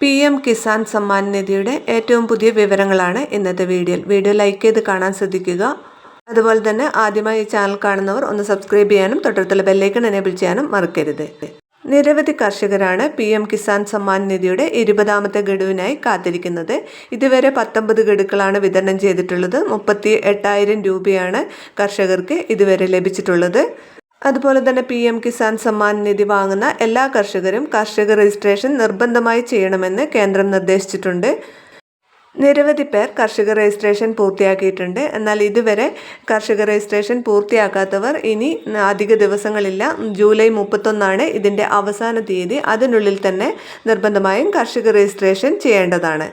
P M Kisan Samman നിധിയുടെ ഏറ്റവും പുതിയ വിവരങ്ങളാണ് ഇന്നത്തെ വീഡിയോയിൽ. വീഡിയോ ലൈക്ക് ചെയ്ത് കാണാൻ ശ്രദ്ധിക്കുക. അതുപോലെ തന്നെ ആദ്യമായി ഈ ചാനൽ കാണുന്നവർ ഒന്ന് സബ്സ്ക്രൈബ് ചെയ്യാനും തൊട്ടടുത്തുള്ള ബെല്ലൈക്കൺ എനേബിൾ ചെയ്യാനും മറക്കരുത്. നിരവധി കർഷകരാണ് പി എം കിസാൻ സമ്മാൻ നിധിയുടെ ഇരുപതാമത്തെ ഗഡുവിനായി കാത്തിരിക്കുന്നത്. ഇതുവരെ പത്തൊമ്പത് ഗഡുക്കളാണ് വിതരണം ചെയ്തിട്ടുള്ളത്. മുപ്പത്തി എട്ടായിരം രൂപയാണ് കർഷകർക്ക് ഇതുവരെ ലഭിച്ചിട്ടുള്ളത്. അതുപോലെ തന്നെ പി എം കിസാൻ സമ്മാൻ നിധി വാങ്ങുന്ന എല്ലാ കർഷകരും കർഷക രജിസ്ട്രേഷൻ നിർബന്ധമായി ചെയ്യണമെന്ന് കേന്ദ്രം നിർദ്ദേശിച്ചിട്ടുണ്ട്. നിരവധി പേർ കർഷക രജിസ്ട്രേഷൻ പൂർത്തിയാക്കിയിട്ടുണ്ട്. എന്നാൽ ഇതുവരെ കർഷക രജിസ്ട്രേഷൻ പൂർത്തിയാക്കാത്തവർ ഇനി അധിക ദിവസങ്ങളില്ല. ജൂലൈ മുപ്പത്തൊന്നാണ് ഇതിന്റെ അവസാന തീയതി. അതിനുള്ളിൽ തന്നെ നിർബന്ധമായും കർഷക രജിസ്ട്രേഷൻ ചെയ്യേണ്ടതാണ്.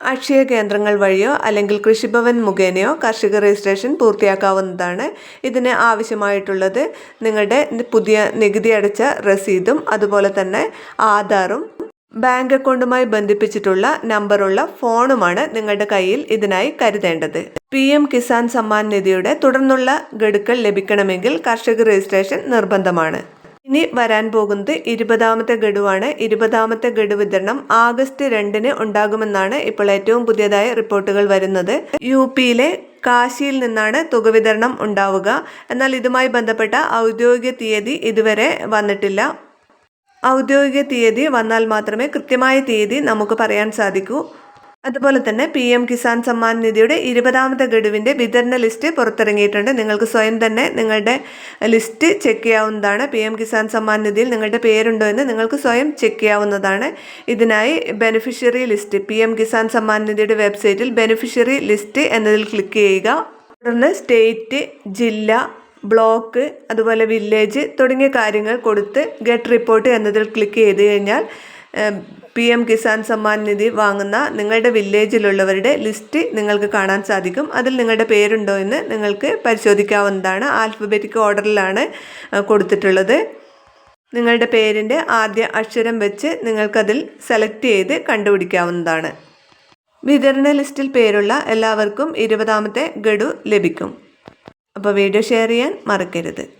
അക്ഷയ കേന്ദ്രങ്ങൾ വഴിയോ അല്ലെങ്കിൽ കൃഷിഭവൻ മുഖേനയോ കർഷക രജിസ്ട്രേഷൻ പൂർത്തിയാക്കാവുന്നതാണ് ഇതിന് ആവശ്യമായിട്ടുള്ളത്. നിങ്ങളുടെ പുതിയ നികുതി അടച്ച രസീതും അതുപോലെ തന്നെ ആധാറും ബാങ്ക് അക്കൗണ്ടുമായി ബന്ധിപ്പിച്ചിട്ടുള്ള നമ്പറുള്ള ഫോണുമാണ് നിങ്ങളുടെ കയ്യിൽ ഇതിനായി കരുതേണ്ടത്. പി എം കിസാൻ സമ്മാൻ നിധിയുടെ തുടർന്നുള്ള ഗഡുക്കൾ ലഭിക്കണമെങ്കിൽ കർഷക രജിസ്ട്രേഷൻ നിർബന്ധമാണ്. ഇനി വരാൻ പോകുന്നത് ഇരുപതാമത്തെ ഗഡുവാണ്. ഇരുപതാമത്തെ ഗഡു വിതരണം ആഗസ്റ്റ് രണ്ടിന് ഉണ്ടാകുമെന്നാണ് ഇപ്പോൾ ഏറ്റവും പുതിയതായ റിപ്പോർട്ടുകൾ വരുന്നത്. യു പിയിലെ കാശിയിൽ നിന്നാണ് തുക വിതരണം ഉണ്ടാവുക. എന്നാൽ ഇതുമായി ബന്ധപ്പെട്ട ഔദ്യോഗിക തീയതി ഇതുവരെ വന്നിട്ടില്ല. ഔദ്യോഗിക തീയതി വന്നാൽ മാത്രമേ കൃത്യമായ തീയതി നമുക്ക് പറയാൻ സാധിക്കൂ. അതുപോലെ തന്നെ പി എം കിസാൻ സമ്മാൻ നിധിയുടെ ഇരുപതാമത്തെ ഗഡുവിന്റെ വിതരണ ലിസ്റ്റ് പുറത്തിറങ്ങിയിട്ടുണ്ട്. നിങ്ങൾക്ക് സ്വയം തന്നെ നിങ്ങളുടെ ലിസ്റ്റ് ചെക്ക് ചെയ്യാവുന്നതാണ്. പി എം കിസാൻ സമ്മാൻ നിധിയിൽ നിങ്ങളുടെ പേരുണ്ടോ എന്ന് നിങ്ങൾക്ക് സ്വയം ചെക്ക് ചെയ്യാവുന്നതാണ്. ഇതിനായി beneficiary list P M Kisan Samman നിധിയുടെ വെബ്സൈറ്റിൽ ബെനിഫിഷ്യറി ലിസ്റ്റ് എന്നതിൽ ക്ലിക്ക് ചെയ്യുക. തുടർന്ന് സ്റ്റേറ്റ് ജില്ല ബ്ലോക്ക് അതുപോലെ വില്ലേജ് തുടങ്ങിയ കാര്യങ്ങൾ കൊടുത്ത് ഗെറ്റ് റിപ്പോർട്ട് എന്നതിൽ ക്ലിക്ക് ചെയ്ത് കഴിഞ്ഞാൽ പി എം കിസാൻ സമ്മാൻ നിധി വാങ്ങുന്ന നിങ്ങളുടെ വില്ലേജിലുള്ളവരുടെ ലിസ്റ്റ് നിങ്ങൾക്ക് കാണാൻ സാധിക്കും. അതിൽ നിങ്ങളുടെ പേരുണ്ടോ എന്ന് നിങ്ങൾക്ക് പരിശോധിക്കാവുന്നതാണ്. ആൽഫബറ്റിക് ഓർഡറിലാണ് കൊടുത്തിട്ടുള്ളത്. നിങ്ങളുടെ പേരിന്റെ ആദ്യ അക്ഷരം വെച്ച് നിങ്ങൾക്കതിൽ സെലക്ട് ചെയ്ത് കണ്ടുപിടിക്കാവുന്നതാണ്. വിതരണ ലിസ്റ്റിൽ പേരുള്ള എല്ലാവർക്കും ഇരുപതാമത്തെ ഗഡു ലഭിക്കും. അപ്പോൾ വീഡിയോ ഷെയർ ചെയ്യാൻ മറക്കരുത്.